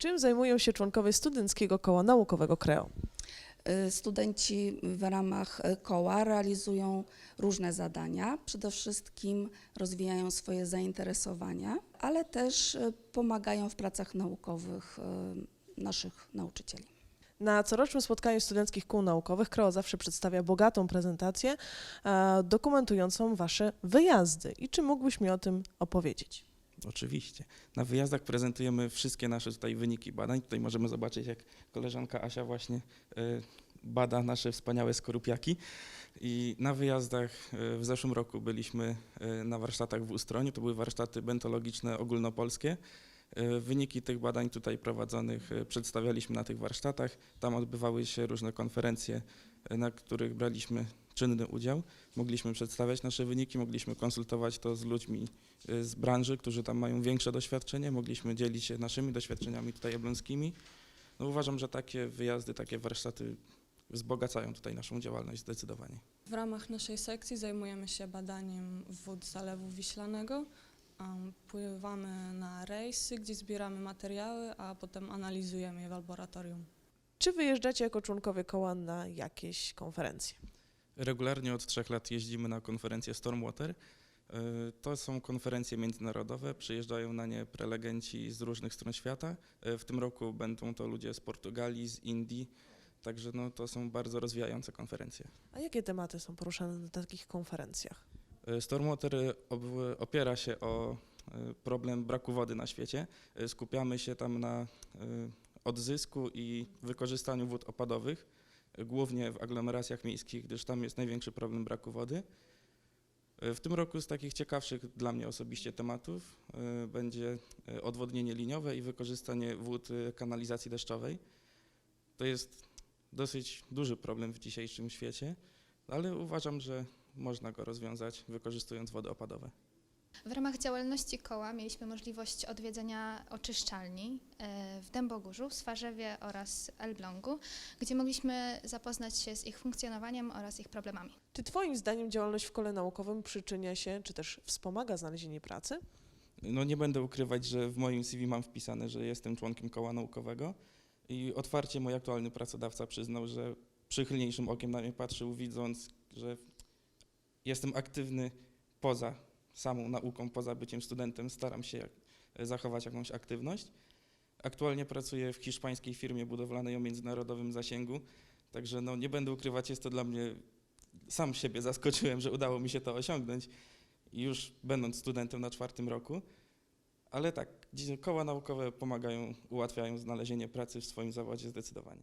Czym zajmują się członkowie Studenckiego Koła Naukowego KREO? Y, Studenci w ramach y, koła realizują różne zadania. Przede wszystkim rozwijają swoje zainteresowania, ale też y, pomagają w pracach naukowych naszych nauczycieli. Na corocznym spotkaniu studenckich kół naukowych KREO zawsze przedstawia bogatą prezentację dokumentującą Wasze wyjazdy. I czy mógłbyś mi o tym opowiedzieć? Oczywiście. Na wyjazdach prezentujemy wszystkie nasze tutaj wyniki badań. Tutaj możemy zobaczyć, jak koleżanka Asia właśnie e, bada nasze wspaniałe skorupiaki. I na wyjazdach e, w zeszłym roku byliśmy e, na warsztatach w Ustroniu. To były warsztaty bentologiczne ogólnopolskie. Wyniki tych badań tutaj prowadzonych przedstawialiśmy na tych warsztatach. Tam odbywały się różne konferencje, na których braliśmy czynny udział. Mogliśmy przedstawiać nasze wyniki, mogliśmy konsultować to z ludźmi y, z branży, którzy tam mają większe doświadczenie. Mogliśmy dzielić się naszymi doświadczeniami tutaj jablonskimi. No uważam, że takie wyjazdy, takie warsztaty wzbogacają tutaj naszą działalność zdecydowanie. W ramach naszej sekcji zajmujemy się badaniem wód Zalewu Wiślanego. Pływamy na rejsy, gdzie zbieramy materiały, a potem analizujemy je w laboratorium. Czy wyjeżdżacie jako członkowie koła na jakieś konferencje? Regularnie od trzech lat jeździmy na konferencję Stormwater. Y, To są konferencje międzynarodowe, przyjeżdżają na nie prelegenci z różnych stron świata. Y, W tym roku będą to ludzie z Portugalii, z Indii, także no, to są bardzo rozwijające konferencje. A jakie tematy są poruszane na takich konferencjach? Y, Stormwater opiera się o problem braku wody na świecie. Skupiamy się tam na odzysku i wykorzystaniu wód opadowych, głównie w aglomeracjach miejskich, gdyż tam jest największy problem braku wody. Y, W tym roku z takich ciekawszych dla mnie osobiście tematów y, będzie y, odwodnienie liniowe i wykorzystanie wód kanalizacji deszczowej. To jest dosyć duży problem w dzisiejszym świecie, ale uważam, że można go rozwiązać wykorzystując wody opadowe. W ramach działalności koła mieliśmy możliwość odwiedzenia oczyszczalni e, w Dębogórzu, w Swarzewie oraz Elblągu, gdzie mogliśmy zapoznać się z ich funkcjonowaniem oraz ich problemami. Czy Twoim zdaniem działalność w kole naukowym przyczynia się, czy też wspomaga znalezienie pracy? No nie będę ukrywać, że w moim CV mam wpisane, że jestem członkiem koła naukowego i otwarcie mój aktualny pracodawca przyznał, że przychylniejszym okiem na mnie patrzył, widząc, że jestem aktywny poza samą nauką, poza byciem studentem, staram się jak- zachować jakąś aktywność. Aktualnie pracuję w hiszpańskiej firmie budowlanej o międzynarodowym zasięgu, także no nie będę ukrywać, jest to dla mnie, sam siebie zaskoczyłem, że udało mi się to osiągnąć już będąc studentem na czwartym roku. Ale tak, koła naukowe pomagają, ułatwiają znalezienie pracy w swoim zawodzie zdecydowanie.